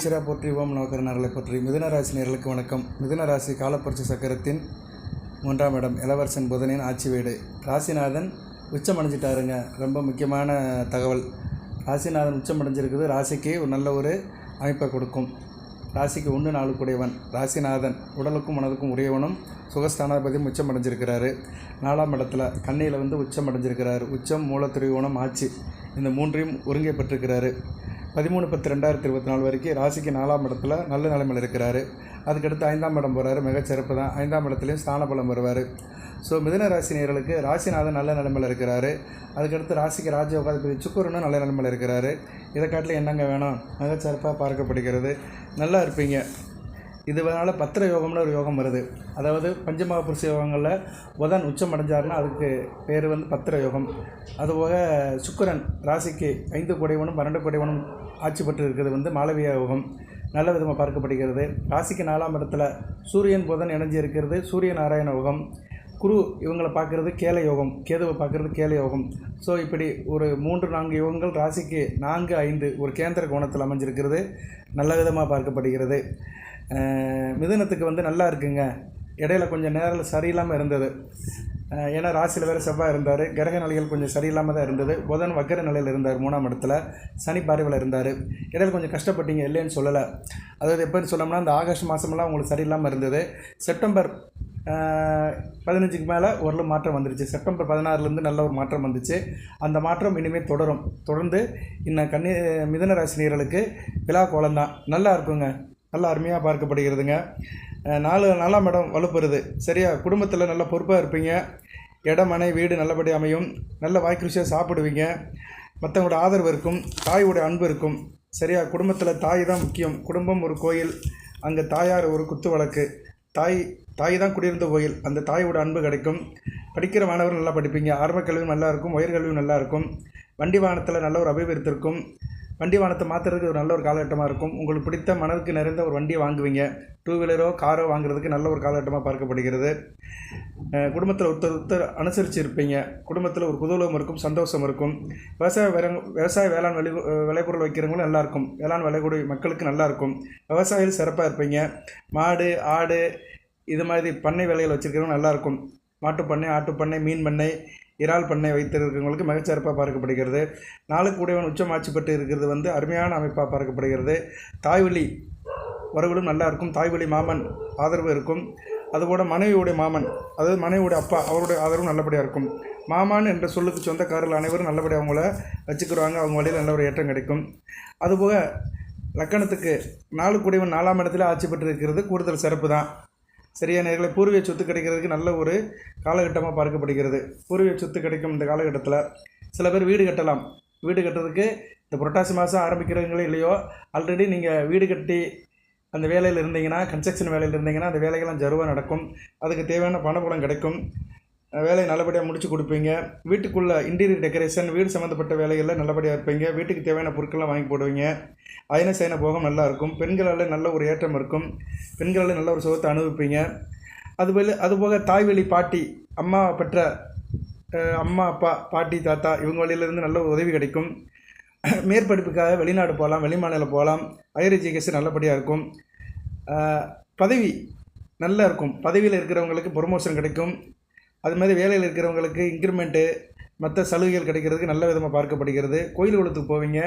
ஈஸ்வரா போற்றி ஓம் நவகரனர்களை போற்றி. மிதுன நேர்களுக்கு வணக்கம். மிதுனராசி காலப்பரிசு சக்கரத்தின் மூன்றாம் இடம் இளவரசன் புதனின் ஆட்சி வீடு. ராசிநாதன் உச்சம் அடைஞ்சிட்டாருங்க ரொம்ப முக்கியமான தகவல். ராசிநாதன் உச்சம் அடைஞ்சிருக்குது ராசிக்கு ஒரு நல்ல ஒரு அமைப்பை கொடுக்கும். ராசிக்கு ஒன்று நாலு ராசிநாதன் உடலுக்கும் மனதுக்கும் உரியவனும் சுகஸ்தானாதிபதியும் உச்சம் அடைஞ்சிருக்கிறாரு நாலாம் இடத்துல கண்ணியில் வந்து உச்சம் அடைஞ்சிருக்கிறாரு உச்சம் மூலத்திரிகோணம் ஆட்சி. இந்த மூன்றையும் ஒருங்கே பெற்றிருக்கிறாரு. பதிமூணு பத்து ரெண்டாயிரத்தி இருபத்தி நாலு வரைக்கும் ராசிக்கு நாலாம் இடத்துல நல்ல நிலைமையில் இருக்கிறாரு. அதுக்கடுத்து ஐந்தாம் இடம் போகிறாரு மிகச்சிறப்பு தான். ஐந்தாம் இடத்துலையும் ஸ்தான பலம் வருவார் ஸோ மிதன ராசி நேர்களுக்கு ராசிநாதன் நல்ல நிலைமையில் இருக்கிறாரு. அதுக்கடுத்து ராசிக்கு ராஜயோகாதிபதி சுக்கரனும் நல்ல நிலைமையில் இருக்கிறாரு. இதை காட்டில் என்னங்க வேணும்? மிகச்சிறப்பாக பார்க்கப்படுகிறது. நல்லா இருப்பீங்க. இதனால் பத்திர யோகம்னு ஒரு யோகம் வருது. அதாவது பஞ்சமகா புருஷ யோகங்களில் புதன் உச்சம் அடைஞ்சாருன்னா அதுக்கு பேர் வந்து பத்திர யோகம் அதுபோக சுக்கரன் ராசிக்கு ஐந்து குடைவனும் பன்னெண்டு குடைவனும் ஆட்சி பெற்று இருக்கிறது வந்து மாளவிய யோகம். நல்ல விதமாக பார்க்கப்படுகிறது. ராசிக்கு நாலாம் இடத்துல சூரியன் புதன் இணைஞ்சு இருக்கிறது. சூரிய நாராயண யோகம். குரு இவங்களை பார்க்குறது கேல யோகம். கேதுவை பார்க்குறது கேல யோகம். ஸோ இப்படி ஒரு மூன்று நான்கு யோகங்கள் ராசிக்கு நான்கு ஐந்து ஒரு கேந்திர கோணத்தில் அமைஞ்சிருக்கிறது. நல்ல விதமாக பார்க்கப்படுகிறது. மிதுனத்துக்கு வந்து நல்லா இருக்குங்க. இடையில கொஞ்சம் நேரம் சரியில்லாமல் இருந்தது. ஏன்னா ராசியில் வேறு செவ்வாய் இருந்தார். கிரக நிலைகள் கொஞ்சம் சரியில்லாமல் தான் இருந்தது. புதன் வக்கர நிலையில் இருந்தார் மூணாம் இடத்துல. சனி பார்வையில் இருந்தார். இடையில கொஞ்சம் கஷ்டப்பட்டீங்க இல்லைன்னு சொல்லலை. அதாவது எப்போன்னு சொன்னோம்னா இந்த ஆகஸ்ட் மாதமெல்லாம் உங்களுக்கு சரியில்லாமல் இருந்தது. செப்டம்பர் பதினஞ்சுக்கு மேலே ஓரளவு மாற்றம் வந்துருச்சு. செப்டம்பர் பதினாறுலேருந்து நல்ல ஒரு மாற்றம் வந்துச்சு. அந்த மாற்றம் இனிமேல் தொடரும். தொடர்ந்து இன்னும் கன்னி மிதன ராசினியர்களுக்கு விழா கோலம் தான் நல்லா இருக்குங்க. நல்லா அருமையாக பார்க்கப்படுகிறதுங்க. நாலு நாலாம் இடம் வலுப்பெறுது. சரியா? குடும்பத்தில் நல்ல பொறுப்பாக இருப்பீங்க. இடம் மனை வீடு நல்லபடி அமையும். நல்ல வாய்க்குருசியாக சாப்பிடுவீங்க. மற்றவங்களோட ஆதரவு இருக்கும். தாயோட அன்பு இருக்கும். சரியா? குடும்பத்தில் தாய் தான் முக்கியம். குடும்பம் ஒரு கோயில். அங்கே தாயார் ஒரு குத்து வழக்கு. தாய் தாய் தான் குடியிருந்த கோயில். அந்த தாயோட அன்பு கிடைக்கும். படிக்கிற மாணவர் நல்லா படிப்பீங்க. ஆரம்ப கல்வியும் நல்லா இருக்கும். உயர்கல்வியும் நல்லா இருக்கும். வண்டி வாகனத்தில் நல்ல ஒரு அபிவிருத்தி இருக்கும். வண்டி வானத்தை மாற்றுறதுக்கு ஒரு நல்ல ஒரு காலகட்டமாக இருக்கும். உங்களுக்கு பிடித்த மனதுக்கு நிறைந்த ஒரு வண்டியை வாங்குவீங்க. டூ வீலரோ காரோ வாங்குறதுக்கு நல்ல ஒரு காலகட்டமாக பார்க்கப்படுகிறது. குடும்பத்தில் ஒருத்தர் ஒருத்தர் அனுசரித்து இருப்பீங்க குடும்பத்தில் ஒரு குதூலம் இருக்கும் சந்தோஷம் இருக்கும். விவசாய விவசாய வேளாண் விளை விளைபொருள் வைக்கிறவங்களும் நல்லா இருக்கும். வேளாண் விளைக்கூடிய மக்களுக்கு நல்லாயிருக்கும் விவசாயிகள் சிறப்பாக இருப்பீங்க. மாடு ஆடு இது மாதிரி பண்ணை வேலைகள் வச்சுருக்கிறவங்க நல்லாயிருக்கும் மாட்டுப்பண்ணை ஆட்டுப்பண்ணை மீன் பண்ணை இறால் பண்ணை வைத்திருக்கிறவங்களுக்கு மிகச்சிறப்பாக பார்க்கப்படுகிறது. நாளுக்கு கூடியவன் உச்சம் ஆட்சி பெற்று இருக்கிறது வந்து அருமையான அமைப்பாக பார்க்கப்படுகிறது. தாய்வழி வரவுகளும் நல்லா இருக்கும். தாய்வழி மாமன் ஆதரவு இருக்கும். அதுபோல் மனைவியுடைய மாமன் அதாவது மனைவியுடைய அப்பா அவருடைய ஆதரவும் நல்லபடியாக இருக்கும். மாமான் என்ற சொல்லுக்கு சொந்தக்காரர்கள் அனைவரும் நல்லபடியாக அவங்கள வச்சுக்கிறாங்க அவங்க வழியில் நல்ல ஒரு ஏற்றம் கிடைக்கும். அதுபோக லக்கணத்துக்கு நாலு கூடியவன் நாலாம் இடத்துல ஆட்சி பெற்று இருக்கிறது கூடுதல் சிறப்பு தான் சரியா நேர்களை பூர்வீக சொத்து கிடைக்கிறதுக்கு நல்ல ஒரு காலகட்டமாக பார்க்கப்படுகிறது. பூர்வீக சொத்து கிடைக்கும் இந்த காலகட்டத்தில் சில பேர் வீடு கட்டலாம். வீடு கட்டுறதுக்கு இந்த புரட்டாசி மாதம் ஆரம்பிக்கிறவங்களே இல்லையோ ஆல்ரெடி நீங்கள் வீடு கட்டி அந்த வேலையில் இருந்தீங்கன்னா கன்ஸ்ட்ரக்ஷன் வேலையில் இருந்தீங்கன்னா அந்த வேலைகள்லாம் ஜருவாக நடக்கும். அதுக்கு தேவையான பணபலம் கிடைக்கும். வேலையை நல்லபடியாக முடிச்சு கொடுப்பீங்க. வீட்டுக்குள்ளே இன்டீரியர் டெக்கரேஷன் வீடு சம்மந்தப்பட்ட வேலைகளில் நல்லபடியாக இருப்பீங்க. வீட்டுக்கு தேவையான பொருட்கள்லாம் வாங்கி போடுவீங்க. அயன சேன போகம் நல்லா இருக்கும். பெண்களால் நல்ல ஒரு ஏற்றம் இருக்கும். பெண்களால் நல்ல ஒரு சுகத்தை அனுபவிப்பீங்க. அதுபோல் அதுபோக தாய்வழி பாட்டி அம்மா பெற்ற அம்மா அப்பா பாட்டி தாத்தா இவங்க வழியிலேருந்து நல்ல ஒரு உதவி கிடைக்கும். மேற்படிப்புக்காக வெளிநாடு போகலாம் வெளிமாநிலம் போகலாம். ஹையர் எஜுகேஷன் நல்லபடியாக இருக்கும். பதவி நல்லா இருக்கும். பதவியில் இருக்கிறவங்களுக்கு ப்ரொமோஷன் கிடைக்கும். அது மாதிரி வேலையில் இருக்கிறவங்களுக்கு இன்க்ரிமெண்ட்டு மற்ற சலுகைகள் கிடைக்கிறதுக்கு நல்ல விதமாக பார்க்கப்படுகிறது. கோயில் குளத்துக்கு போவீங்க.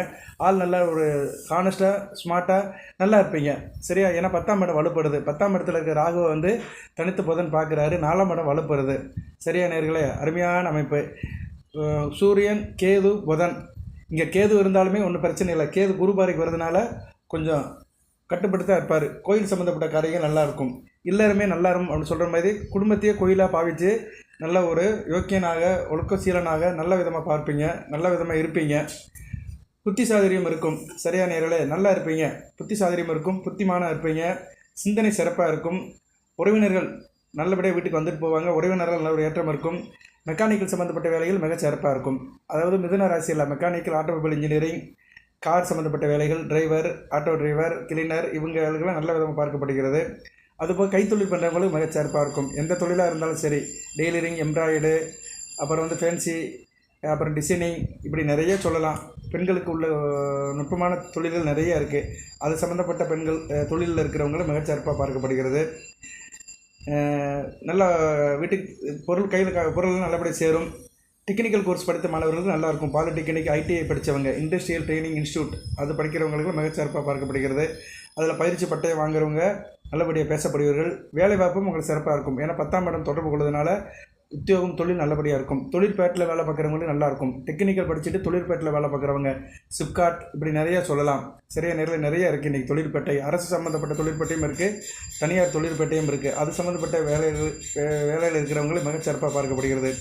ஆள் நல்லா ஒரு ஹானஸ்ட்டாக ஸ்மார்ட்டாக நல்லா இருப்பீங்க. சரியா? ஏன்னா பத்தாம் இடம் வலுப்படுது. பத்தாம் இடத்துல இருக்கிற ராகுவை வந்து தனித்து புதன் பார்க்குறாரு நாலாம் இடம் வலுப்படுது. சரியா நேர்களே? அருமையான அமைப்பு. சூரியன் கேது புதன். இங்கே கேது இருந்தாலுமே ஒன்றும் பிரச்சனை இல்லை. கேது குருபாரிக்கு வரதுனால கொஞ்சம் கட்டுப்படுத்தா இருப்பார். கோயில் சம்மந்தப்பட்ட காரியங்கள் நல்லாயிருக்கும் எல்லாருமே நல்லா இருக்கும் அப்படின்னு சொல்கிற மாதிரி குடும்பத்தையே கோயிலாக பாவித்து நல்ல ஒரு யோக்கியனாக ஒழுக்கசீலனாக நல்ல விதமாக பார்ப்பீங்க நல்ல விதமாக இருப்பீங்க. புத்தி சாதுரியம் இருக்கும். சரியா நேரலே நல்லா இருப்பீங்க. புத்தி சாதுரியம் இருக்கும் புத்திமானாக இருப்பீங்க. சிந்தனை சிறப்பாக இருக்கும். உறவினர்கள் நல்லபடியாக வீட்டுக்கு வந்துட்டு போவாங்க. உறவினர்கள் நல்ல ஒரு ஏற்றம் இருக்கும். மெக்கானிக்கல் சம்மந்தப்பட்ட வேலைகள் மிக சிறப்பாக இருக்கும். அதாவது மிதுன ராசியில் மெக்கானிக்கல் ஆட்டோமொபைல் இன்ஜினியரிங் கார் சம்மந்தப்பட்ட வேலைகள் டிரைவர் ஆட்டோ டிரைவர் கிளீனர் இவங்க வேலைகள்லாம் நல்ல விதமாக பார்க்கப்படுகிறது. அதுபோல் கைத்தொழில் பண்ணுறவங்களும் மிகச்சிறப்பாக இருக்கும். எந்த தொழிலாக இருந்தாலும் சரி டெய்லரிங் எம்ப்ராய்டு அப்புறம் வந்து ஃபேன்சி அப்புறம் டிசைனிங் இப்படி நிறைய சொல்லலாம். பெண்களுக்கு உள்ள நுட்பமான தொழில்கள் நிறைய இருக்குது அது சம்மந்தப்பட்ட பெண்கள் தொழிலில் இருக்கிறவங்களும் மிகச்சிறப்பாக பார்க்கப்படுகிறது. நல்லா வீட்டுக்கு பொருள் கையில் பொருள் நல்லபடியாக சேரும். டெக்னிக்கல் கோர்ஸ் படித்த மாணவர்களுக்கு நல்லாயிருக்கும். பாலிடெக்னிக் ஐடிஐ படித்தவங்க இண்டஸ்ட்ரியல் ட்ரைனிங் இன்ஸ்டியூட் அது படிக்கிறவங்களுக்கு மிகச்சிறப்பாக பார்க்கப்படுகிறது. அதில் பயிற்சி பட்டயம் வாங்குறவங்க நல்லபடியாக பேசப்படுவீர்கள். வேலைவாய்ப்பும் உங்களுக்கு சிறப்பாக இருக்கும். ஏன்னா பத்தாம் இடம் தொடர்பு கொள்வதனால உத்தியோகம் தொழில் நல்லபடியாக இருக்கும். தொழிற்பேட்டில் வேலை பார்க்குறவங்களும் நல்லாயிருக்கும் டெக்னிக்கல் படிச்சுட்டு தொழிற்பேட்டில் வேலை பார்க்குறவங்க சிப்காட் இப்படி நிறைய சொல்லலாம். சரியாக நேரில் நிறைய இருக்குது இன்றைக்கி தொழிற்பேட்டை. அரசு சம்மந்தப்பட்ட தொழிற்பேட்டையும் இருக்குது தனியார் தொழிற்பேட்டையும் இருக்குது அது சம்மந்தப்பட்ட வேலைகள் வே- வேலையில் இருக்கிறவங்களும் மிகச்சிறப்பாக பார்க்கப்படுகிறது.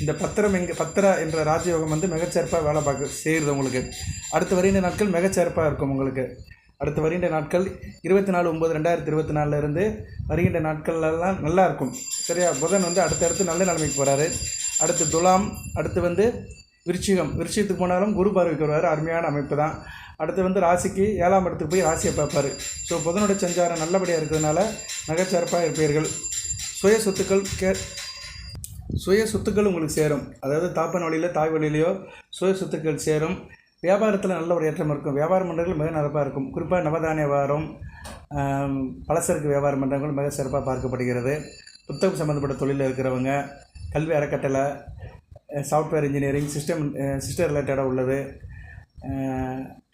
இந்த பத்திரம் எங்கே பத்திரா என்ற ராஜயோகம் வந்து மிகச்சிறப்பாக வேலை பார்க்க செய்கிறது உங்களுக்கு. அடுத்து வருகின்ற நாட்கள் மிகச்சிறப்பாக இருக்கும் உங்களுக்கு. அடுத்து வருகின்ற நாட்கள் இருபத்தி நாலு ஒம்பது ரெண்டாயிரத்தி இருபத்தி நாலுலேருந்து வருகின்ற நாட்கள்லாம் நல்லா இருக்கும் சரியா? புதன் வந்து அடுத்தடுத்து நல்ல நிலைமைக்கு போகிறாரு அடுத்து துலாம் அடுத்து வந்து விருச்சிகம். விருச்சிகத்துக்கு போனாலும் குரு பார்வைக்கு வருவார். அருமையான அமைப்பு தான். அடுத்து வந்து ராசிக்கு ஏழாம் இடத்துக்கு போய் ராசியை பார்ப்பார். ஸோ புதனோட சஞ்சாரம் நல்லபடியாக இருக்கிறதுனால நகைச்சிறப்பாக இருப்பீர்கள். சுய சொத்துக்கள் கே சுய சொத்துக்கள் உங்களுக்கு சேரும். அதாவது தாப்பன் வழியில் தாய் வழியிலையோ சுய சொத்துக்கள் சேரும். வியாபாரத்தில் நல்ல ஒரு ஏற்றம் இருக்கும். வியாபார மன்றங்கள் மிக சிறப்பாக இருக்கும். குறிப்பாக நவதானிய வியாபாரம் பலசருக்கு பலசரக்கு வியாபாரம் மிக சிறப்பாக பார்க்கப்படுகிறது. புத்தகம் சம்மந்தப்பட்ட தொழிலில் இருக்கிறவங்க கல்வி அறக்கட்டளை சாஃப்ட்வேர் இன்ஜினியரிங் சிஸ்டம் சிஸ்டம் ரிலேட்டடாக உள்ளது.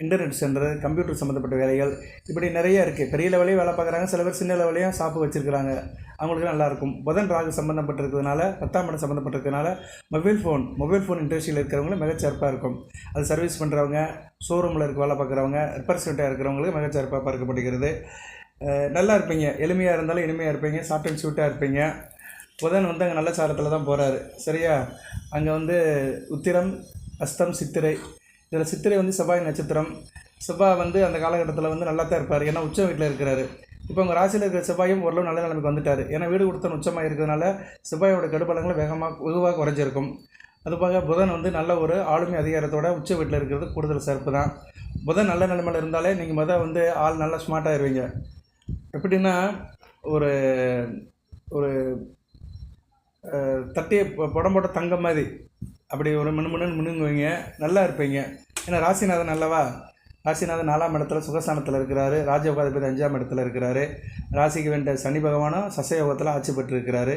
இன்டர்நெட் சென்டர் கம்ப்யூட்டர் சம்மந்தப்பட்ட வேலைகள் இப்படி நிறைய இருக்குது பெரிய லெவலையும் வேலை பார்க்குறாங்க சில பேர் சின்ன லெவலையும் ஷாப்பு வச்சுருக்கிறாங்க. அவங்களுக்கு நல்லாயிருக்கும் புதன் ராகு சம்மந்தப்பட்டிருக்கிறதுனால பத்தாம் இடம் சம்மந்தப்பட்டிருக்கிறதுனால மொபைல் ஃபோன் மொபைல் ஃபோன் இண்டஸ்ட்ரியில் இருக்கிறவங்களும் மிகச்சிறப்பாக இருக்கும். அது சர்வீஸ் பண்ணுறவங்க ஷோரூமில் இருக்க வேலை பார்க்குறவங்க ரிப்பர்சன்ட்டாக இருக்கிறவங்களுக்கு மிகச்சிறப்பாக பார்க்கப்படுகிறது. நல்லா இருப்பீங்க. எளிமையாக இருந்தாலும் இனிமையாக இருப்பீங்க. சாஃப்ட் அண்ட் ஸ்வீட்டாக இருப்பீங்க. புதன் வந்து அங்கே நல்ல சாரத்தில் தான் போகிறாரு சரியா? அங்கே வந்து உத்திரம் அஸ்தம் சித்திரை இதில் சித்திரை வந்து செவ்வாய் நட்சத்திரம். செவ்வாய் வந்து அந்த காலகட்டத்தில் வந்து நல்லா தான் இருப்பார். ஏன்னா உச்ச வீட்டில் இருக்கிறாரு. இப்போ உங்கள் ராசியில் இருக்கிற செவ்வாயும் ஓரளவு நல்ல நிலைமைக்கு வந்துட்டார். ஏன்னா வீடு கொடுத்தன் உச்சமாக இருக்கிறதுனால செவ்வாயோட கடுபலங்கள் வேகமாக வெகுவாக குறைஞ்சிருக்கும். அதுபோக புதன் வந்து நல்ல ஒரு ஆளுமை அதிகாரத்தோட உச்ச வீட்டில் இருக்கிறது கூடுதல் சிறப்பு தான். புதன் நல்ல நிலைமையில் இருந்தாலே நீங்கள் மொதல் வந்து ஆள் நல்லா ஸ்மார்ட்டாக இருவீங்க. எப்படின்னா ஒரு ஒரு தட்டியை பொ- போட்ட தங்கம் மாதிரி. அப்படி ஒரு மினு மின்னு மினுங்குவீங்க நல்லா இருப்பீங்க. ஏன்னா ராசிநாதன் அல்லவா? ராசிநாதன் நாலாம் இடத்துல சுகஸ்தானத்தில் இருக்கிறாரு. ராஜயோகாதிபதி அஞ்சாம் இடத்துல இருக்கிறாரு. ராசிக்கு வேண்ட சனி பகவானும் சசயோகத்தில் ஆட்சி பெற்றிருக்கிறாரு.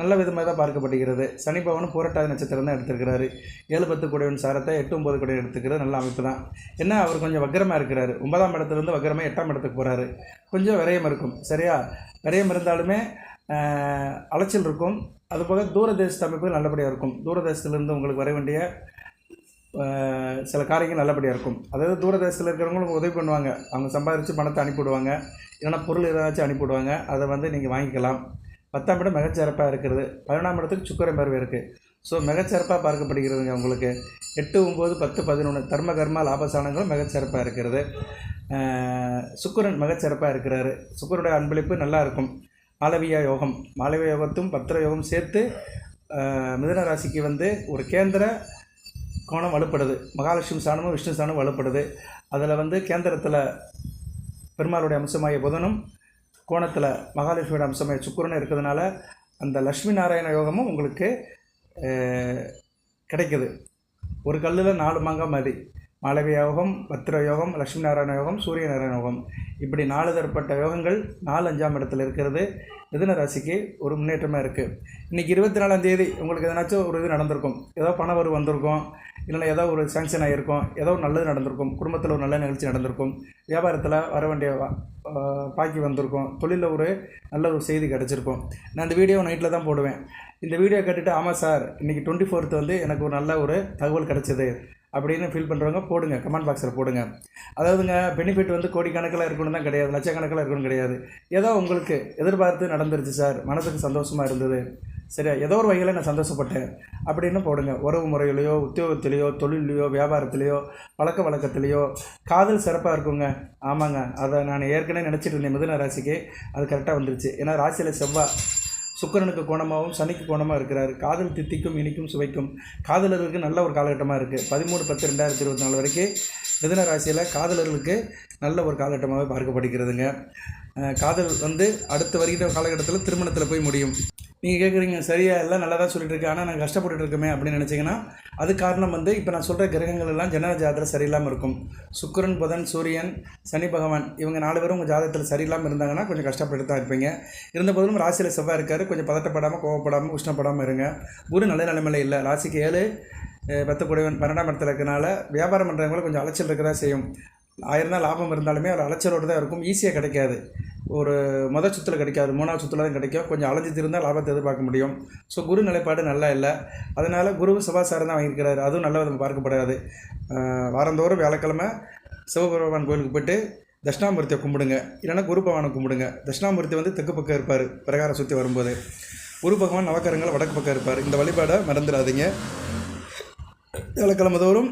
நல்ல விதமாக தான் பார்க்கப்படுகிறது. சனி பகவானும் பூரட்டாதி நட்சத்திரம் தான் எடுத்திருக்கிறாரு. ஏழு பத்து குடையவன் சாரத்தை எட்டு ஒம்பது கூட எடுத்துக்கிறது நல்ல அமைப்பு தான். என்ன? அவர் கொஞ்சம் வக்கரமாக இருக்கிறாரு. ஒன்பதாம் இடத்துலேருந்து வக்கரமாக எட்டாம் இடத்துக்கு போகிறாரு கொஞ்சம் விரயம் இருக்கும். சரியா? விரயம் இருந்தாலுமே அலைச்சல் இருக்கும். அதுபோக தூரதேசத்து அமைப்புகள் நல்லபடியாக இருக்கும். தூரதேசத்துலேருந்து உங்களுக்கு வர வேண்டிய சில காரியங்கள் நல்லபடியாக இருக்கும். அதாவது தூரதேசத்தில் இருக்கிறவங்களும் உதவி பண்ணுவாங்க. அவங்க சம்பாதிச்சு பணத்தை அனுப்பிவிடுவாங்க. இல்லைன்னா பொருள் ஏதாச்சும் அனுப்பிவிடுவாங்க. அதை வந்து நீங்கள் வாங்கிக்கலாம். பத்தாம் இடம் மிகச்சிறப்பாக இருக்கிறது பதினொன்றாம் இடத்துக்கு சுக்கரம் பார்வை இருக்குது ஸோ மிகச்சிறப்பாக பார்க்கப்படுகிறதுங்க உங்களுக்கு. எட்டு ஒம்பது பத்து பதினொன்று தர்ம கர்மா லாபசானங்களும் மிகச்சிறப்பாக இருக்கிறது. சுக்கரன் சுக்கிரன் மிகச்சிறப்பாக இருக்கிறாரு. சுக்கரனுடைய அன்பளிப்பு நல்லா இருக்கும். மாளவியா யோகம் மாளவியா யோகத்தும் பத்திர யோகம் சேர்த்து மிதன மிதுன ராசிக்கு வந்து ஒரு கேந்திர கோணம் வலுப்படுது. மகாலட்சுமி ஸ்தானமும் விஷ்ணு ஸ்தானமும் வலுப்படுது. அதில் வந்து கேந்திரத்தில் பெருமாளுடைய அம்சமாகிய புதனும் கோணத்தில் மகாலட்சுமியோட அம்சமாகிய சுக்கிரனும் இருக்கிறதுனால அந்த லக்ஷ்மி நாராயண யோகமும் உங்களுக்கு கிடைக்குது. ஒரு கல்லில் நாலு மாங்காய் மாதிரி மாளவிய யோகம் பத்ர யோகம் லக்ஷ்மி நாராயண யோகம் சூரிய நாராயண யோகம் இப்படி நாலு தரப்பட்ட யோகங்கள் நாலு அஞ்சாம் இடத்துல இருக்கிறது. மிதுன ராசிக்கு ஒரு முன்னேற்றமாக இருக்குது இன்றைக்கி இருபத்தி நாலாம் தேதி உங்களுக்கு எதனாச்சும் ஒரு இது நடந்திருக்கும். ஏதோ பண வந்திருக்கும். இல்லைன்னா ஏதோ ஒரு சேங்ஷன் ஆகிருக்கும் ஏதோ ஒரு நல்லது நடந்திருக்கும். குடும்பத்தில் ஒரு நல்ல நிகழ்ச்சி நடந்திருக்கும். வியாபாரத்தில் வர வேண்டிய பாக்கி வந்திருக்கும். தொழிலில் ஒரு நல்ல ஒரு செய்தி கிடச்சிருக்கும். நான் இந்த வீடியோ நைட்டில் தான் போடுவேன். இந்த வீடியோ கேட்டுட்டு ஆமாம் சார் இன்றைக்கி டுவெண்ட்டி ஃபோர்த்து வந்து எனக்கு ஒரு நல்ல ஒரு தகவல் கிடச்சிது. அப்படின்னு ஃபீல் பண்ணுறவங்க போடுங்க கமெண்ட் பாக்ஸில் போடுங்க. அதாவதுங்க பெனிஃபிட் வந்து கோடிக்கணக்கில் இருக்கணும் தான் கிடையாது லட்சக்கணக்கில் இருக்கணும் கிடையாது. ஏதோ உங்களுக்கு எதிர்பார்த்து நடந்துருச்சு சார் மனசுக்கு சந்தோஷமாக இருந்தது. சரியா ஏதோ ஒரு வகையில் நான் சந்தோஷப்பட்டேன் அப்படின்னு போடுங்க. உறவு முறையிலையோ உத்தியோகத்திலேயோ தொழிலையோ வியாபாரத்திலேயோ பழக்க வழக்கத்திலேயோ காதல் சிறப்பாக இருக்குங்க. ஆமாங்க அதை நான் ஏற்கனவே நினச்சிட்டு இருந்தேன் மிதுன ராசிக்கு. அது கரெக்டாக வந்துருச்சு. ஏன்னா ராசியில் செவ்வாய் சுக்கிரனுக்கு கோணமாகவும் சனிக்கு கோணமாக இருக்கிறார். காதல் தித்திக்கும் இனிக்கும் சுவைக்கும். காதலர்களுக்கு நல்ல ஒரு காலகட்டமாக இருக்குது பதிமூணு பத்து ரெண்டாயிரத்தி இருபத்தி நாலு வரைக்கும் மிதன ராசியில் காதலர்களுக்கு நல்ல ஒரு காலகட்டமாகவே பார்க்கப்படுகிறதுங்க. காதல் வந்து அடுத்து வருகிற காலகட்டத்தில் திருமணத்தில் போய் முடியும். நீங்கள் கேட்குறீங்க சரியா எல்லாம் நல்லா தான் சொல்லிட்டு இருக்கேன் ஆனால் நான் கஷ்டப்பட்டுட்டு இருக்கமே அப்படின்னு நினச்சிங்கன்னா அது காரணம் வந்து இப்போ நான் சொல்கிற கிரகங்கள் எல்லாம் ஜனன ஜாதகத்தில் சரியில்லாமல் இருக்கும். சுக்கரன் புதன் சூரியன் சனி பகவான் இவங்க நாலு பேரும் உங்கள் ஜாதகத்தில் சரியில்லாமல் இருந்தாங்கன்னா கொஞ்சம் கஷ்டப்பட்டு தான் இருப்பீங்க. இருந்த போதிலும் ராசியில் செவ்வாய் இருக்காரு. கொஞ்சம் பதட்டப்படாமல் கோவப்படாமல் உஷ்ணப்படாமல் இருங்க. குரு நல்ல நிலைமையில இல்லை. ராசிக்கு ஏழு பத்தக்கூடியவன் பன்னெண்டாம் இடத்துல இருக்கனால வியாபாரம் பண்ணுறவங்களும் கொஞ்சம் அலைச்சல் இருக்கதா செய்யும். ஆயிரம் நாள் லாபம் இருந்தாலுமே ஒரு அலைச்சலோடு தான் இருக்கும். ஈஸியாக கிடைக்காது. ஒரு மொதல் சுற்றில் கிடைக்காது. மூணாவது சுற்றில் தான் கிடைக்கும். கொஞ்சம் அலைஞ்சு திருந்தால் லாபத்தை எதிர்பார்க்க முடியும். ஸோ குரு நிலைப்பாடு நல்லா இல்லை. அதனால் குரு சபாசாரம் தான் வாங்கியிருக்கிறாரு. அதுவும் நல்ல விதமாக பார்க்கப்படாது. வாரந்தோறும் வியாழக்கிழமை சிவபெருமான் கோயிலுக்கு போயிட்டு தட்சிணாமூர்த்தியை கும்பிடுங்க. இல்லைன்னா குரு பகவானை கும்பிடுங்க. தட்சிணாமூர்த்தி வந்து தெற்கு பக்கம் இருப்பார். பிரகாரம் சுற்றி வரும்போது. குரு பகவான் நவக்கரங்கள் வடக்கு பக்கம் இருப்பார். இந்த வழிபாடை மறந்துடாதீங்க. வியாழக்கிழமை தோறும்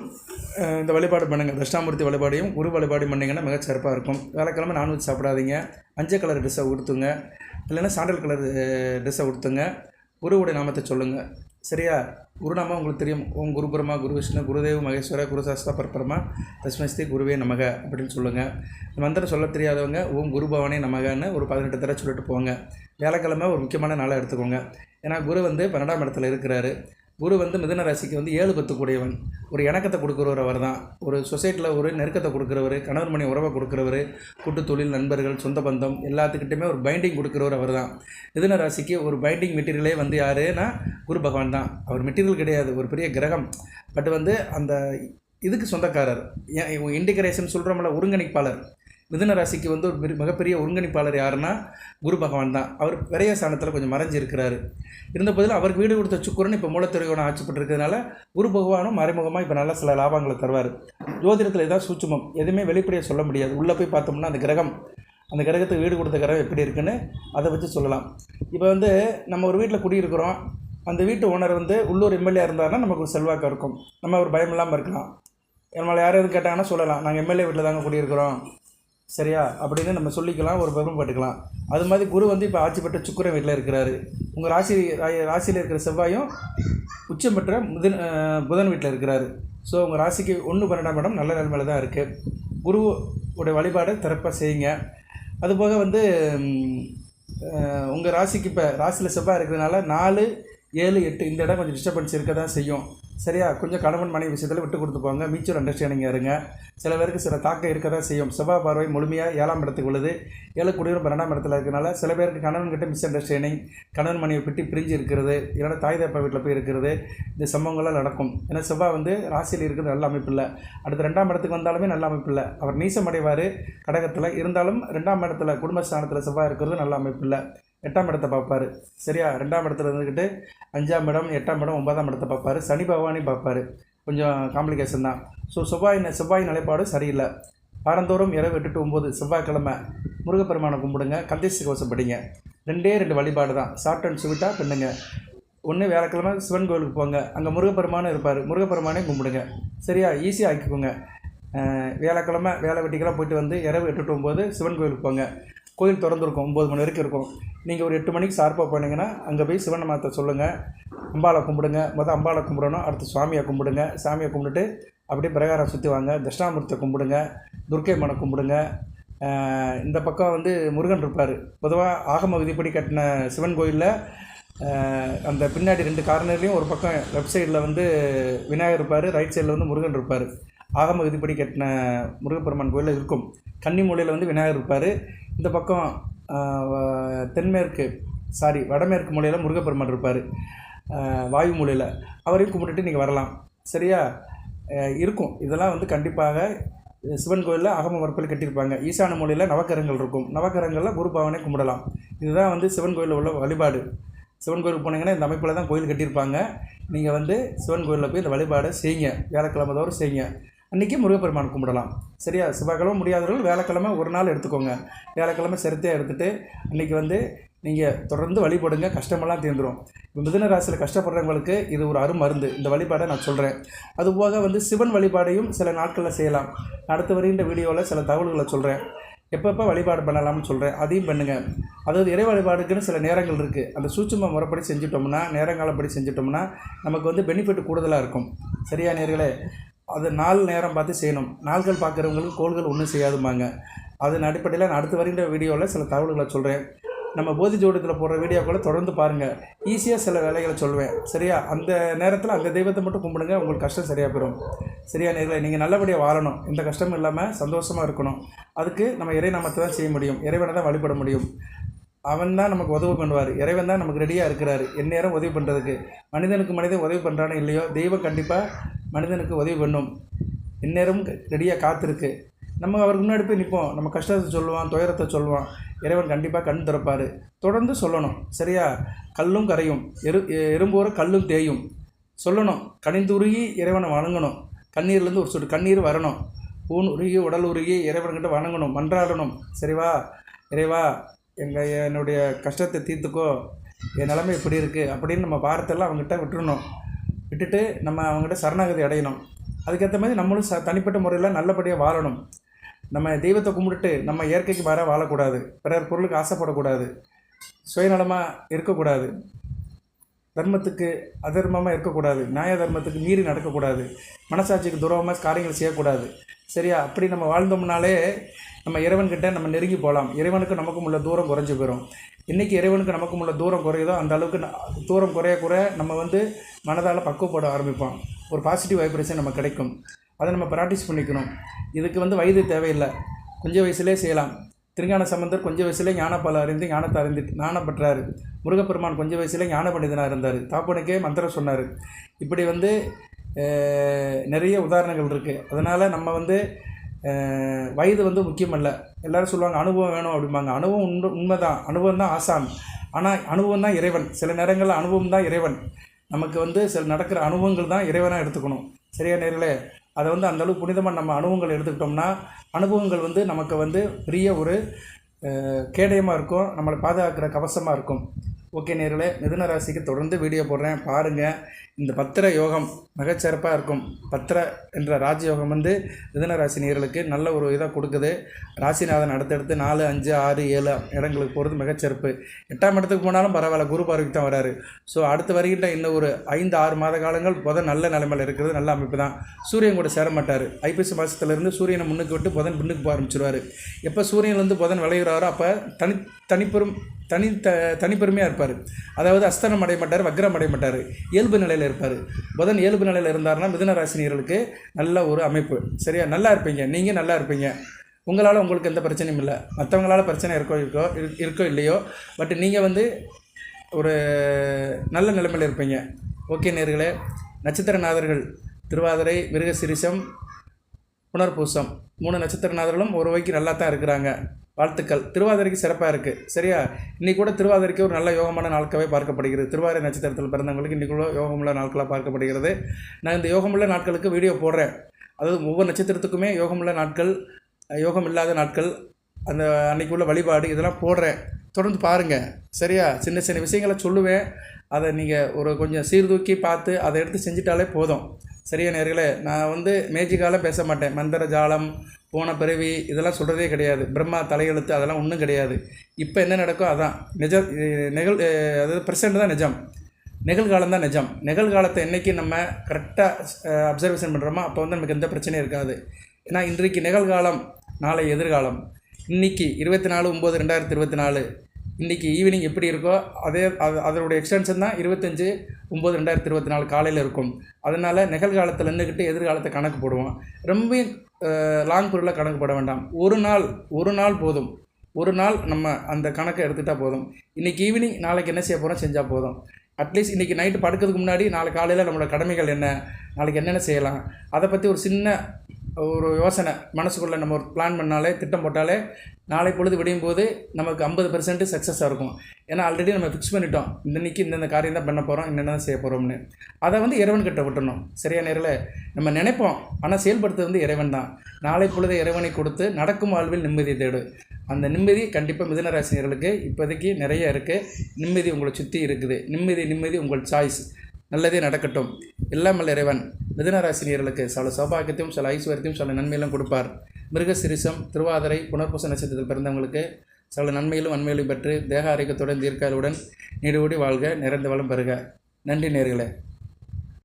இந்த வழிபாடு பண்ணுங்கள் தட்சிணாமூர்த்தி வழிபாடையும் குரு வழிபாடு பண்ணிங்கன்னா மிகச் சிறப்பாக இருக்கும். வேலைக்கிழமை நான்வெஜ் சாப்பிடாதீங்க. மஞ்சள் கலர் ட்ரெஸ்ஸை உடுத்துங்க. இல்லைன்னா சாண்டல் கலர் ட்ரெஸ்ஸை உடுத்துங்க. குருவுடைய நாமத்தை சொல்லுங்கள் சரியா? குருநாமம் உங்களுக்கு தெரியும். ஓம் குரு பிரம்மா குரு விஷ்ணு குருதேவ் மகேஸ்வர குருசாஸ்தா பரபரமா தஸ்மஸ்தி குருவே நமக அப்படின்னு சொல்லுங்கள் மந்திரம் சொல்ல தெரியாதவங்க ஓம் குரு பவனே நமகன்னு ஒரு பதினெட்டு தடவை சொல்லிட்டு போங்க. வியாழக்கிழமை ஒரு முக்கியமான நாளாக எடுத்துக்கோங்க. ஏன்னா குரு வந்து பன்னெண்டாம் இடத்துல இருக்கிறாரு. குரு வந்து மிதன ராசிக்கு வந்து ஏழு பத்து கூடியவன். ஒரு இணக்கத்தை கொடுக்குறவர் அவர் தான் ஒரு சொசைட்டியில் ஒரு நெருக்கத்தை கொடுக்குறவர் கணவன் மணி உறவை கொடுக்குறவர் கூட்டு தொழில் நண்பர்கள் சொந்த பந்தம் எல்லாத்துக்கிட்டையுமே ஒரு பைண்டிங் கொடுக்குறவர் அவர் தான் மிதன ராசிக்கு ஒரு பைண்டிங் மெட்டீரியலே வந்து யாருன்னா குரு பகவான் தான். அவர் மெட்டீரியல் கிடையாது ஒரு பெரிய கிரகம். பட் வந்து அந்த இதுக்கு சொந்தக்காரர். இண்டிகரேஷன் சொல்கிறோம்ல ஒருங்கிணைப்பாளர். மிதுன ராசிக்கு வந்து ஒரு பெரிய- மிகப்பெரிய ஒருங்கிணைப்பாளர் யாருன்னா குரு பகவான் தான். அவர் விரைய ஸ்தானத்தில் கொஞ்சம் மறைஞ்சிருக்கிறாரு. இருந்த போதிலும் அவருக்கு வீடு கொடுத்த சுக்குரன் இப்போ மூலத்துறையோட ஆட்சிப்பட்டு இருக்கிறதுனால குரு பகவானும் மறைமுகமாக இப்போ நல்ல சில லாபங்களை தருவார். ஜோதிடத்தில் ஏதாவது சூட்சுமம். எதுவுமே வெளிப்படையாக சொல்ல முடியாது. உள்ளே போய் பார்த்தோம்னா அந்த கிரகம் அந்த கிரகத்துக்கு வீடு கொடுத்த கிரகம் எப்படி இருக்குன்னு அதை வச்சு சொல்லலாம். இப்போ வந்து நம்ம ஒரு வீட்டில் குடியிருக்கிறோம். அந்த வீட்டு ஓனர் வந்து உள்ளூர் எம்எல்ஏ இருந்தாருன்னா நமக்கு ஒரு செல்வாக்கு இருக்கும். நம்ம ஒரு பயம் இல்லாமல் இருக்கலாம். நம்மளை யாராவது கேட்டாங்கன்னா சொல்லலாம். நாங்கள் எம்எல்ஏ வீட்டில் தாங்க குடியிருக்கிறோம். சரியா? அப்படின்னு நம்ம சொல்லிக்கலாம் ஒரு பெருமைப்பட்டுக்கலாம் அது மாதிரி குரு வந்து இப்போ ஆட்சி பெற்ற சுக்கிரன் வீட்டில் இருக்கிறாரு. உங்கள் ராசி ராசியில் இருக்கிற செவ்வாயும் உச்சம் பெற்ற முதன் புதன் வீட்டில் இருக்கிறாரு. ஸோ உங்கள் ராசிக்கு ஒன்று பன்னெண்டாம் இடம் நல்ல நிலைமையில தான் இருக்குது குரு உடைய வழிபாடை திறப்பாக செய்யுங்க. அதுபோக வந்து உங்கள் ராசிக்கு இப்போ ராசியில் செவ்வாய் இருக்கிறதுனால நாலு ஏழு எட்டு இந்த இடம் கொஞ்சம் டிஸ்டர்பன்ஸ் இருக்க தான் செய்யும். சரியா? கொஞ்சம் கணவன் மனைவி விஷயத்தில் விட்டு கொடுத்து போங்க. மியூச்சுவல் அண்டர்ஸ்டாண்டிங்காக இருங்க. சில பேருக்கு சில தாக்கம் இருக்க தான் செய்யும். செவ்வாய் பார்வை முழுமையாக ஏழாம் இடத்துக்கு உள்ளது. ஏழு குடியும் பன்னெண்டாம் இடத்துல இருக்கனால சில பேருக்கு கணவன் கிட்ட மிஸ் அண்டர்ஸ்டாண்டிங் கணவன் மனைவி பிட்டி பிரிஞ்சு இருக்கிறது இல்லைன்னா தாய் தப்பா வீட்டில் போய் இருக்கிறது இந்த சம்பவங்கள்லாம் நடக்கும். ஏன்னா செவ்வாய் வந்து ராசியில் இருக்கிறது நல்ல அமைப்பு இல்லை. அடுத்து ரெண்டாம் இடத்துக்கு வந்தாலுமே நல்ல அமைப்பு இல்லை. அவர் நீசம் அடைவார் கடகத்தில் இருந்தாலும் ரெண்டாம் இடத்துல குடும்ப ஸ்தானத்தில் செவ்வாய் இருக்கிறது நல்ல அமைப்பு இல்லை. எட்டாம் இடத்தை பார்ப்பாரு. சரியா? ரெண்டாம் இடத்துல இருந்துக்கிட்டு அஞ்சாம் இடம் எட்டாம் இடம் ஒன்பதாம் இடத்தை பார்ப்பாரு. சனி பகவானையும் பார்ப்பாரு. கொஞ்சம் காம்ப்ளிகேஷன் தான். ஸோ செவ்வாய் செவ்வாய் நிலைப்பாடு சரியில்லை. வாரந்தோறும் இரவு எட்டு டு ஒம்பது செவ்வாய்க்கிழமை முருகப்பெருமானை கும்பிடுங்க. கந்தேசி கவசம் படிங்க. ரெண்டே ரெண்டு வழிபாடு தான். ஷார்ட் அண்ட் ஸ்வீட்டாக பண்ணுங்க. ஒன்று வியாழக்கிழமை சிவன் கோவிலுக்கு போங்க. அங்கே முருகப்பெருமானும் இருப்பார். முருகப்பெருமானே கும்பிடுங்க. சரியா? ஈஸியாக ஆக்கிக்கோங்க. வேலைக்கிழமை வேலை வெட்டிக்கெல்லாம் போயிட்டு வந்து இரவு எட்டு டு ஒம்பது சிவன் கோவிலுக்கு போங்க. கோயில் திறந்துருக்கும் ஒம்பது மணி வரைக்கும் இருக்கும். நீங்கள் ஒரு எட்டு மணிக்கு சார்பாக போனீங்கன்னா அங்கே போய் சிவன் மாத்தை சொல்லுங்கள் அம்பாளை கும்பிடுங்க. மொதல் அம்பாளை கும்பிடணும் அடுத்து சுவாமியை கும்பிடுங்க. சாமியை கும்பிட்டுட்டு அப்படியே பிரகாரம் சுற்றி வாங்க. தட்சிணாமூர்த்தியை கும்பிடுங்க. துர்க்கை மனை கும்பிடுங்க. இந்த பக்கம் வந்து முருகன் இருப்பார். பொதுவாக ஆகம விதிப்படி கட்டின சிவன் கோயிலில் அந்த பின்னாடி ரெண்டு கார்னர்லேயும் ஒரு பக்கம் லெஃப்ட் சைடில் வந்து விநாயகர் இருப்பார். ரைட் சைடில் வந்து முருகன் இருப்பார். ஆகம விதிப்படி கட்டின முருகப்பெருமான் கோயிலில் இருக்கும். கன்னி மூலையில் வந்து விநாயகர் இருப்பார். இந்த பக்கம் தென்மேற்கு சாரி வடமேற்கு மூலையில் முருகப்பெருமான் இருப்பார். வாயு மூலையில். அவரையும் கும்பிட்டுட்டு நீங்கள் வரலாம். சரியா? இருக்கும். இதெல்லாம் வந்து கண்டிப்பாக சிவன் கோயிலில் அகம மரப்பில் கட்டியிருப்பாங்க. ஈசான மூலையில் நவக்கரங்கள் இருக்கும். நவக்கரங்களில் குரு பாவனை கும்பிடலாம். இதுதான் வந்து சிவன் கோயிலில் உள்ள வழிபாடு. சிவன் கோயிலுக்கு போனீங்கன்னா இந்த அமைப்பில் தான் கோயில் கட்டியிருப்பாங்க. நீங்கள் வந்து சிவன் கோயிலில் போய் இந்த வழிபாடை செய்யுங்க. வியாழக்கிழமை தவிர செய்யுங்க. அன்றைக்கி முருகப்பெருமான் கும்பிடலாம். சரியா? செவ்வாய்க்கிழமை முடியாதவர்கள் வேலைக்கிழமை ஒரு நாள் எடுத்துக்கோங்க. வேலைக்கிழமை சிறுத்தையாக எடுத்துகிட்டு அன்றைக்கி வந்து நீங்கள் தொடர்ந்து வழிபடுங்க கஷ்டமெல்லாம் தீர்ந்துடும் இப்போ மிதுன ராசியில் கஷ்டப்படுறவங்களுக்கு இது ஒரு அருமருந்து. இந்த வழிபாடை நான் சொல்கிறேன் அதுபோக வந்து சிவன் வழிபாடையும் சில நாட்களில் செய்யலாம். அடுத்து வருகின்ற வீடியோவில் சில தகவல்களை சொல்கிறேன் எப்பப்போ வழிபாடு பண்ணலாம்னு சொல்கிறேன் அதையும் பண்ணுங்கள் அதாவது இறை வழிபாடுக்குன்னு சில நேரங்கள் இருக்குது அந்த சூட்சும முறைப்படி செஞ்சிட்டோம்னா நேரங்காலப்படி செஞ்சிட்டோம்னா நமக்கு வந்து பெனிஃபிட் கூடுதலாக இருக்கும். சரியா நேர்களே? அது நாள் நேரம் பார்த்து செய்யணும். நாள்கள் பார்க்குறவங்களுக்கு கோள்கள் ஒன்றும் செய்யாதுமாங்க அதன் அடிப்படையில் நான் அடுத்து வருகின்ற வீடியோவில் சில தகவல்களை சொல்கிறேன் நம்ம போதி ஜோடத்தில் போடுற வீடியோக்களை தொடர்ந்து பாருங்கள் ஈஸியாக சில வேலைகளை சொல்லுவேன் சரியா? அந்த நேரத்தில் அந்த தெய்வத்தை மட்டும் கும்பிடுங்க உங்களுக்கு கஷ்டம் சரியாக போயிடும் சரியா நேரில் நீங்கள் நல்லபடியாக வாழணும். எந்த கஷ்டமும் இல்லாமல் சந்தோஷமாக இருக்கணும். அதுக்கு நம்ம இறை நாமத்தை தான் செய்ய முடியும். இறைவனை தான் வழிபட முடியும். அவன் தான் நமக்கு உதவி பண்ணுவார். இறைவன் தான் நமக்கு ரெடியாக இருக்கிறார். எந்நேரம் உதவி பண்ணுறதுக்கு மனிதனுக்கு மனிதன் உதவி பண்ணுறானோ இல்லையோ தெய்வம் கண்டிப்பாக மனிதனுக்கு உதவி பண்ணும். எந்நேரம் ரெடியாக காத்திருக்கு. நம்ம அவருக்கு முன்னாடி போய் நிற்போம் நம்ம கஷ்டத்தை சொல்லுவான் துயரத்தை சொல்லுவான். இறைவன் கண்டிப்பாக கண் திறப்பார். தொடர்ந்து சொல்லணும். சரியா? கல்லும் கரையும். எரு எறும்போர கல்லும் தேயும். சொல்லணும். கனிந்துருகி இறைவனை வணங்கணும். கண்ணீர்லேருந்து ஒரு சொட்டு கண்ணீர் வரணும். ஊன் உருகி உடல் உருகி இறைவன்கிட்ட வணங்கணும். மன்றாடணும். சரிவா? இறைவா எங்கள் என்னுடைய கஷ்டத்தை தீர்த்துக்கோ என் நிலமை இப்படி இருக்குது அப்படின்னு நம்ம பாரத்தெல்லாம் அவங்ககிட்ட விட்டுருணும் விட்டுட்டு நம்ம அவங்ககிட்ட சரணாகதி அடையணும். அதுக்கேற்ற மாதிரி நம்மளும் ச தனிப்பட்ட முறையில் நல்லபடியாக வாழணும். நம்ம தெய்வத்தை கும்பிட்டுட்டு நம்ம இயற்கைக்கு மாறாக வாழக்கூடாது. பிறர் பொருளுக்கு ஆசைப்படக்கூடாது. சுயநலமாக இருக்கக்கூடாது. தர்மத்துக்கு அதர்மமாக இருக்கக்கூடாது. நியாய தர்மத்துக்கு மீறி நடக்கக்கூடாது. மனசாட்சிக்கு துரோகமாக காரியங்கள் செய்யக்கூடாது. சரியா? அப்படி நம்ம வாழ்ந்தோம்னாலே நம்ம இறைவன்கிட்ட நம்ம நெருங்கி போகலாம். இறைவனுக்கு நமக்கும் உள்ள தூரம் குறைஞ்சி போயிடும் இன்றைக்கி இறைவனுக்கு நமக்கும் உள்ள தூரம் குறையுதோ அந்த அளவுக்கு தூரம் குறைய குறைய நம்ம வந்து மனதால் பக்குவப்பட ஆரம்பிப்போம். ஒரு பாசிட்டிவ் வைப்ரேஷன் நம்ம கிடைக்கும். அதை நம்ம ப்ராக்டிஸ் பண்ணிக்கணும். இதுக்கு வந்து வயது தேவையில்லை. கொஞ்சம் வயசுலேயே செய்யலாம். திருஞான சம்பந்தர் கொஞ்சம் வயசுல ஞானப்பால் அறிந்து ஞானத்தை அறிந்து ஞானம் பெற்றார். முருகப்பெருமான் கொஞ்சம் வயசுல ஞான பண்டிதனாக இருந்தார். தாப்பனுக்கே மந்திரம் சொன்னார். இப்படி வந்து நிறைய உதாரணங்கள் இருக்குது அதனால் நம்ம வந்து வயது வந்து முக்கியமல்ல. எல்லாரும் சொல்லுவாங்க அனுபவம் வேணும் அப்படிம்பாங்க. அனுபவம் உண்மை தான் அனுபவம் தான் ஆசான். ஆனால் அனுபவம் தான் இறைவன். சில நேரங்களில் அனுபவம் தான் இறைவன். நமக்கு வந்து சில நடக்கிற அனுபவங்கள் தான் இறைவனாக எடுத்துக்கணும். சரியா நேரில் அதை வந்து அந்தளவுக்கு புனிதமாக நம்ம அனுபவங்கள் எடுத்துக்கிட்டோம்னா அனுபவங்கள் வந்து நமக்கு வந்து பெரிய ஒரு கேடயமாக இருக்கும். நம்மளை பாதுகாக்கிற கவசமாக இருக்கும். ஓகே நேர்களே மிதுன ராசிக்கு தொடர்ந்து வீடியோ போடுறேன். பாருங்கள் இந்த பத்திர யோகம் மிகச்சிறப்பாக இருக்கும். பத்திர என்ற ராஜயோகம் வந்து மிதுன ராசி நேர்களுக்கு நல்ல ஒரு இதாக கொடுக்குது. ராசிநாதன் அடுத்தடுத்து நாலு அஞ்சு ஆறு ஏழு இடங்களுக்கு போகிறது மிகச்சிறப்பு. எட்டாம் இடத்துக்கு போனாலும் பரவாயில்ல குரு பார்வைக்கு தான் வராரு. ஸோ அடுத்து வருகின்ற இன்னும் ஒரு ஐந்து ஆறு மாத காலங்கள் புதன் நல்ல நிலைமையில் இருக்கிறது நல்ல அமைப்பு தான். சூரியன் கூட சேர மாட்டார். ஐப்பசி மாதத்துலேருந்து சூரியனை முன்னுக்கு விட்டு புதன் பின்னுக்கு போக ஆரம்பிச்சிருவார். எப்போ சூரியன்லேருந்து புதன் விளையிறாரோ அப்போ தனி தனிப்பெரும் தனி த தனிப்பெருமையாக இருப்பார். அதாவது அஸ்தனம் அடைய மாட்டார் வக்ரம் அடைய மாட்டார் இயல்பு நிலையில் இருப்பார். புதன் இயல்பு நிலையில் இருந்தாருன்னா மிதுன ராசினியர்களுக்கு நல்ல ஒரு அமைப்பு. சரியா? நல்லா இருப்பீங்க. நீங்கள் நல்லா இருப்பீங்க. உங்களால் உங்களுக்கு எந்த பிரச்சனையும் இல்லை. மற்றவங்களால் பிரச்சனை இருக்கோ இருக்கோ இருக்கோ இல்லையோ பட் நீங்கள் வந்து ஒரு நல்ல நிலைமையில் இருப்பீங்க. ஓகே நேர்களே. நட்சத்திரநாதர்கள் திருவாதிரை மிருகசிரிசம் புனர்பூசம். மூணு நட்சத்திரநாதர்களும் ஒரு வகைக்கு நல்லா தான் இருக்கிறாங்க. வாழ்த்துக்கள். திருவாதிரைக்கு சிறப்பாக இருக்குது சரியா? இன்றைக்கி கூட திருவாதிரைக்கு ஒரு நல்ல யோகமான நாட்களாகவே பார்க்கப்படுகிறது. திருவாதிரை நட்சத்திரத்தில் பிறந்தவங்களுக்கு இன்றைக்கி கூட யோகமுள்ள நாட்களாக பார்க்கப்படுகிறது. நான் இந்த யோகமுள்ள நாட்களுக்கு வீடியோ போடுறேன். அதாவது ஒவ்வொரு நட்சத்திரத்துக்குமே யோகமுள்ள நாட்கள் யோகம் இல்லாத நாட்கள் அந்த அன்றைக்கி உள்ள வழிபாடு இதெல்லாம் போடுறேன். தொடர்ந்து பாருங்கள் சரியா? சின்ன சின்ன விஷயங்களை சொல்லுவேன். அதை நீங்கள் ஒரு கொஞ்சம் சீர்தூக்கி பார்த்து அதை எடுத்து செஞ்சிட்டாலே போதும். சரியா நேர்களே? நான் வந்து மேஜிக்கால பேச மாட்டேன். மந்திர ஜாலம் போன பிறவி இதெல்லாம் சொல்கிறதே கிடையாது. பிரம்மா தலையெழுத்து அதெல்லாம் ஒன்றும் கிடையாது. இப்போ என்ன நடக்கோ அதான். நிஜ நிகழ் அதாவது ப்ரெசண்ட் தான் நிஜம். நிகழ்காலம் தான் நிஜம். நிகழ்காலத்தை என்றைக்கு நம்ம கரெக்டாக அப்சர்வேஷன் பண்ணுறோமோ அப்போ வந்து நமக்கு எந்த பிரச்சனையும் இருக்காது. ஏன்னா இன்றைக்கு நிகழ்காலம் நாளை எதிர்காலம். இன்றைக்கி இருபத்தி நாலு ஒம்பது ரெண்டாயிரத்தி இருபத்தி நாலு. இன்றைக்கி ஈவினிங் எப்படி இருக்கோ அதே அது அதனுடைய எக்ஸ்டென்ஷன் தான் இருபத்தஞ்சு ஒம்பது ரெண்டாயிரத்தி இருபத்தி நாலு காலையில் இருக்கும். அதனால் நிகழ்காலத்தில் நின்றுக்கிட்டு எதிர்காலத்தை கணக்கு போடுவோம். ரொம்ப லாங் பீரியடில் கணக்கு போட வேண்டாம். ஒரு நாள் ஒரு நாள் போதும். ஒரு நாள் நம்ம அந்த கணக்கை எடுத்துக்கிட்டால் போதும். இன்றைக்கி ஈவினிங் நாளைக்கு என்ன செய்ய போகிறோம் செஞ்சால் போதும். அட்லீஸ்ட் இன்றைக்கி நைட்டு படுக்கிறதுக்கு முன்னாடி நாளை காலையில் நம்மளோட கடமைகள் என்ன? நாளைக்கு என்னென்ன செய்யலாம்? அதை பற்றி ஒரு சின்ன ஒரு யோசனை. மனசுக்குள்ளே நம்ம ஒரு பிளான் பண்ணாலே திட்டம் போட்டாலே நாளை பொழுது விடியும் போது நமக்கு ஐம்பது பெர்சன்ட் சக்ஸஸாக இருக்கும். ஏன்னா ஆல்ரெடி நம்ம ஃபிக்ஸ் பண்ணிட்டோம். இன்னைக்கு இந்தந்த காரியம் தான் பண்ண போகிறோம் என்னென்ன செய்ய போகிறோம்னு அதை வந்து இறைவன் கிட்ட விட்டணும் சரியா நேரில்? நம்ம நினைப்போம். ஆனால் செயல்படுத்துறது வந்து இறைவன் தான். நாளை பொழுது இறைவனை கொடுத்து நடக்கும் வாழ்வில் நிம்மதி தேடு. அந்த நிம்மதி கண்டிப்பாக மிதனராசினியர்களுக்கு இப்போதைக்கு நிறைய இருக்குது நிம்மதி உங்களை சுற்றி இருக்குது. நிம்மதி நிம்மதி உங்கள் சாய்ஸ் நல்லதே நடக்கட்டும். இல்லாமல் இறைவன். மிதனராசினியர்களுக்கு சில சௌபாகியத்தையும் சில ஐஸ்வர்யத்தையும் சில நன்மையிலும் கொடுப்பார். மிருகசிரிசம் திருவாதிரை புனர்பூச நட்சத்திரத்தில் பிறந்தவங்களுக்கு சில நன்மையிலும் வன்மையிலும் பெற்று தேக ஆரோக்கியத்துடன் தீர்க்காலுடன் நீடுபடி வாழ்க நிறைந்த வளம் பெறுக. நன்றி நேர்களே.